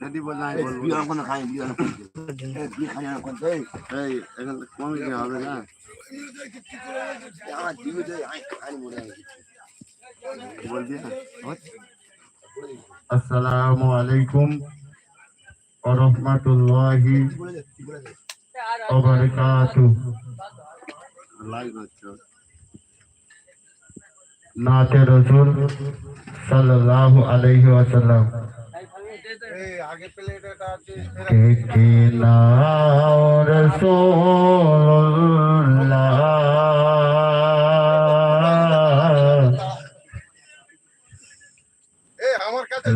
যদি বল এই বলব। বিয়ে ওখানে খাই বিয়ে ওখানে এই বিয়ে খাই না কোন এই এই এখান কমে কি হবে না? আমার দিবে দে আই খাই মনে হয় বলবি? আসসালামু আলাইকুম ওয়া রাহমাতুল্লাহি বলে কি ওয়া বারাকাতুহু লাইভ হচ্ছে নাতে রাসূল সাল্লাল্লাহু আলাইহি ওয়াসাল্লাম। কে নাও রাসূলুল্লাহ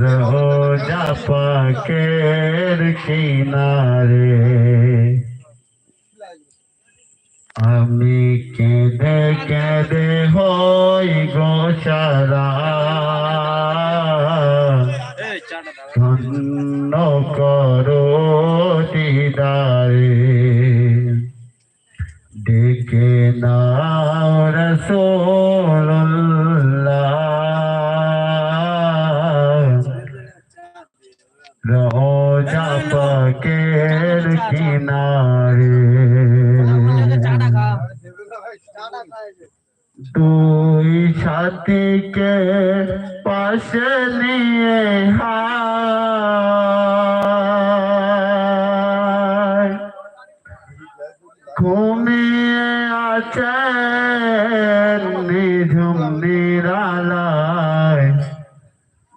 রোজা পাকের কিনারে আমি কেঁদে কেঁদে হই দাঁড়া ধন্য করো দিদারে। ডেকে নাও রসোল্লাহ রোজা পাকের কিনারে। দুই সাথীকে পাশে নিয়ে হায় আছে নিঝুম নিরালায়।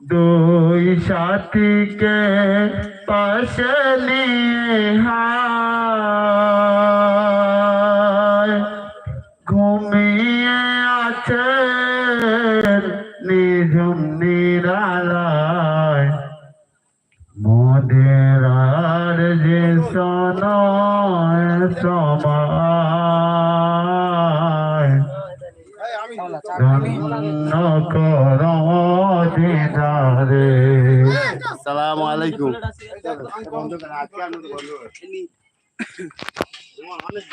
দুই সাথীকে পাশে নিয়ে হায়। ঘুমিয়ে আছে নিঝুম নিরালায়। মোদের আর যে সনয় সময়। আসসালামু আলাইকুম। তোমার অনেক